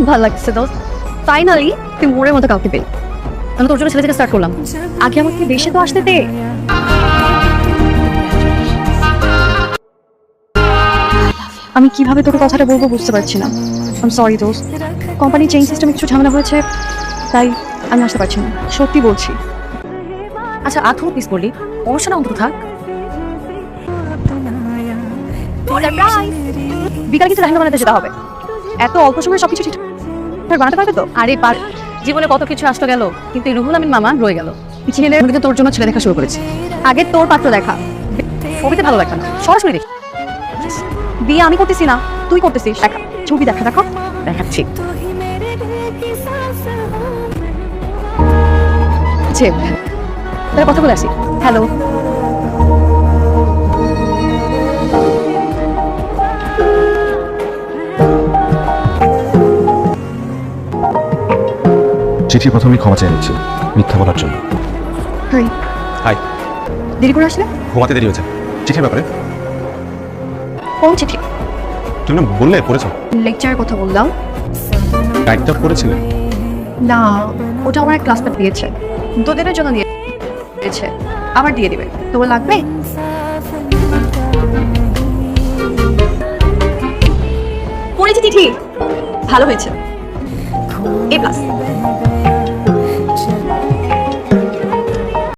খুব ভালো লাগছে দোস্ত ফাইনালি তুই মোড়ের মতো কাউকে পেলি। আমি তোর জন্য ছেলে থেকে স্টার্ট করলাম। আগে আমাকে দেশে তো আসতে দে। আমি কীভাবে তোকে কথাটা বলব বুঝতে পারছি না। আম সরি দোস্ত। কোম্পানি চেঞ্জ সিস্টেমে কিছু ঝামেলা হয়েছে, তাই আমি আসতে পারছি না। সত্যি বলছি। আচ্ছা আথু পিস বললি অনুষ্ঠানে অন্তত থাক। বিকালে কিছু লেহেঙ্গা বানাতে যেতে হবে। এত অল্প সময়ে সবকিছু ঠিকঠাক বানাতে পারবে তো? আরে পার জীবনে কত কিছু আসতে গেল কিন্তু এই রুহুল আমিন মামা রয়ে গেল। ছেলে কিন্তু তোর জন্য ছেলে দেখা শুরু করেছি। আগে তোর পাত্র দেখা। ছবিতে ভালো দেখা না। সরাসরি দেখি। বিয়ে আমি করতেছি না তুই করতেছিস। দেখা। ছবি দেখা দেখো। দেখাচ্ছি। তাহলে কথা বলে আসি। হ্যালো। চিঠি প্রথমেই ক্ষমা চেয়ে নিচ্ছি মিথ্যা বলার জন্য। হাই। হাই। দেরি করে আসলে? ঘুমাতে দেরি হয়েছে। চিঠির ব্যাপারে? কোন চিঠি? তুমি না বললে পড়েছ? লেকচারের কথা বললাম। টাইপটা করেছিলে? না ওটা আমার ক্লাসমেট দিয়েছে। তোদের জন্য দিয়েছে। আবার দিয়ে দিবে। তোমার লাগবে? পড়েছি চিঠি। ভালো হয়েছে। এ প্লাস